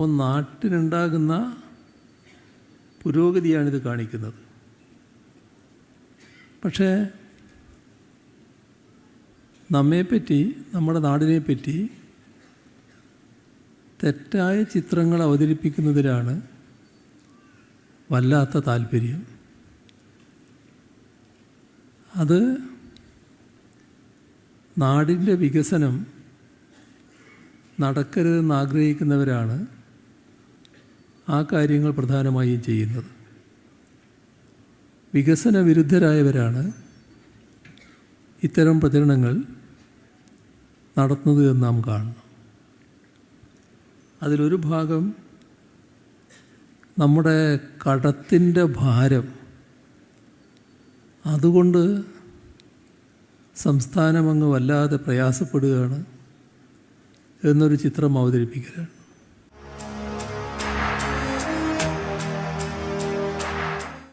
അപ്പോൾ നാട്ടിനുണ്ടാകുന്ന പുരോഗതിയാണിത് കാണിക്കുന്നത്. പക്ഷേ നമ്മെപ്പറ്റി നമ്മുടെ നാടിനെപ്പറ്റി തെറ്റായ ചിത്രങ്ങൾ അവതരിപ്പിക്കുന്നതിലാണ് വല്ലാത്ത താല്പര്യം. അത് നാടിന്റെ വികസനം നടക്കരുതെന്ന് ആഗ്രഹിക്കുന്നവരാണ് ആ കാര്യങ്ങൾ പ്രധാനമായും ചെയ്യുന്നത്. വികസന വിരുദ്ധരായവരാണ് ഇത്തരം പ്രചരണങ്ങൾ നടത്തുന്നത് എന്ന് നാം കാണണം അതിലൊരു ഭാഗം നമ്മുടെ കടത്തിന്റെ ഭാരം അതുകൊണ്ട് സംസ്ഥാനം അങ്ങ് വല്ലാതെ പ്രയാസപ്പെടുകയാണ് എന്നൊരു ചിത്രം അവതരിപ്പിക്കലാണ്.